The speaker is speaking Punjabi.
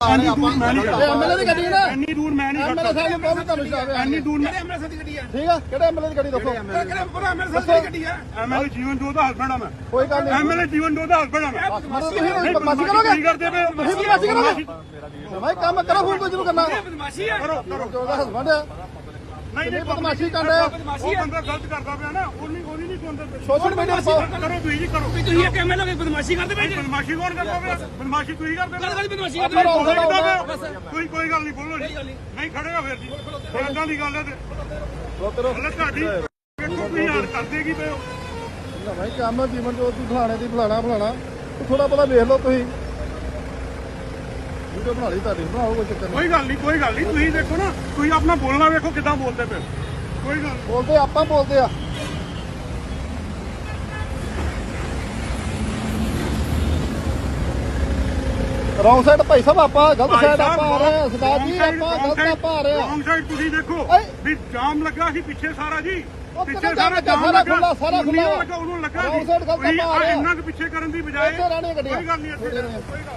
ਇੰਨੀ ਦੂਰ ਮੈਂ ਨਹੀਂ ਐਮਐਲਏ ਦੀ ਗੱਡੀ ਨਾ ਇੰਨੀ ਦੂਰ ਮੈਂ ਨਹੀਂ ਐਮਐਲਏ ਸਾਹਿਬ ਬਹੁਤ ਤੁਹਾਨੂੰ ਚਾਹਵੇ ਇੰਨੀ ਦੂਰ ਮੈਂ ਐਮਐਲਏ ਦੀ ਗੱਡੀ ਹੈ? ਠੀਕ ਆ ਕਿਹੜੇ ਐਮਐਲਏ ਦੀ ਗੱਡੀ ਦੱਸੋ? ਕਿਹੜਾ ਐਮਐਲਏ ਦੀ ਗੱਡੀ? ਹੈ? ਐਮਐਲਏ ਜੀਵਨ ਜੋਤ ਦਾ ਹਸਬੰਡ ਆ ਮੈਂ। ਕੋਈ ਗੱਲ ਨਹੀਂ। ਐਮਐਲਏ ਜੀਵਨ ਜੋਤ ਦਾ ਹਸਬੰਡ ਆ ਮੈਂ। ਬਦਮਾਸ਼ੀ ਕੀ ਕਰੋਗੇ? ਕਰਦੇ ਪਏ? ਤੁਸੀਂ ਬਦਮਾਸ਼ੀ ਕਰੋਗੇ? ਭਾਈ ਕੰਮ ਕਰੋ ਹੁਣ ਤੋਂ ਸ਼ੁਰੂ ਕਰਨਾ। ਬਦਮਾਸ਼ੀ ਹੈ ਕਰੋ ਕਰੋ ਜੋ ਦਾ ਹਸਬੰਡ ਆ। ਨਹੀਂ ਨਹੀਂ ਬਦਮਾਸ਼ੀ ਕਰ ਰਿਹਾ ਉਹ ਬੰਦਾ ਗਲਤ ਕਰਦਾ ਪਿਆ ਨਾ। ਉਹ ਨਹੀਂ ਉਹ। ਸੋਸ਼ਲ ਮੀਡੀਆ ਪਾਓ ਕਰੋ ਤੁਸੀਂ ਜੀ ਕਰੋ। ਤੁਸੀਂ ਇਹ ਕਿਵੇਂ ਲੋਗੇ ਬਦਮਾਸ਼ੀ ਕਰਦੇ ਪਏ ਜੀ? ਬਦਮਾਸ਼ੀ ਕੌਣ ਕਰਦਾ ਪਿਆ? ਬਦਮਾਸ਼ੀ ਤੁਸੀਂ ਕਰਦੇ ਗੱਲ ਪਏ ਗੱਲ ਬਦਮਾਸ਼ੀ ਕਰਦੇ ਸਾਈਡ ਗੱਲ ਕੋਈ ਗੱਲ ਨਹੀਂ ਬੋਲੋ ਜੀ। ਨਹੀਂ। ਖੜੇਗਾ ਫਿਰ ਜੀ। ਇਦਾਂ ਦੀ ਗੱਲ ਹੈ ਤੇ। ਹਲੇ ਤੁਹਾਡੀ ਵੇਖੋ ਤੁਸੀਂ ਕਰਦੇ ਕੀ ਪਏ ਹੋ? ਨਾ ਭਾਈ ਕੰਮ ਆ ਜੀਵਨ ਜੋਤ ਦੀ ਫਲਾਣੇ ਦੀ ਫਲਾਣਾ ਫਲਾਣਾ। ਥੋੜਾ ਬਹੁਤਾ ਵੇਖ ਲਓ ਤੁਸੀਂ। ਵੀਡੀਓ ਬਣਾ ਲਈ ਤੁਹਾਡੀ ਬਣਾਓ ਕੋਈ ਚੱਕਰ ਨਹੀਂ। ਕੋਈ ਗੱਲ ਨਹੀਂ ਕੋਈ ਗੱਲ ਨਹੀਂ। ਤੁਸੀਂ ਦੇਖੋ ਨਾ ਤੁਸੀਂ ਆਪਣਾ ਬੋਲਣਾ ਵੇਖੋ ਕਿੱਦਾਂ ਬੋਲਦੇ ਪਏ ਹੋ। ਕੋਈ ਗੱਲ ਨੀ। ਬੋਲਦੇ ਆਪਾਂ ਬੋਲਦੇ ਆ। ਰੌਂਗ ਸਾਈਡ ਭਾਈ ਸਾਹਿਬ ਆਪਾਂ ਗਲਤ ਸਾਈਡ ਆਪਾਂ ਆ ਰਹੇ ਹਾਂ ਸਰਦਾਰ ਜੀ ਆਪਾਂ ਗਲਤ ਆਪਾਂ ਆ ਰਹੇ ਹਾਂ ਰੌਂਗ ਸਾਈਡ ਤੁਸੀਂ ਦੇਖੋ। ਵੀ ਜਾਮ ਲੱਗਾ ਸੀ ਪਿੱਛੇ ਸਾਰਾ ਜੀ ਪਿੱਛੇ ਸਾਰਾ ਜਾਮ ਲੱਗਾ? ਸਾਰਾ ਸਾਰਾ ਉਹਨੂੰ। ਲੱਗਾ ਉਹਨੂੰ ਲੱਗਾ Wrong ਸੀ side ਗਲਤ ਆਪਾਂ ਆ ਰਹੇ ਹਾਂ। ਇੰਨਾ ਕੁ ਪਿੱਛੇ ਕਰਨ ਦੀ ਬਜਾਏ। ਕੋਈ ਗੱਲ ਨਹੀਂ ਇੱਥੇ। ਕੋਈ ਗੱਲ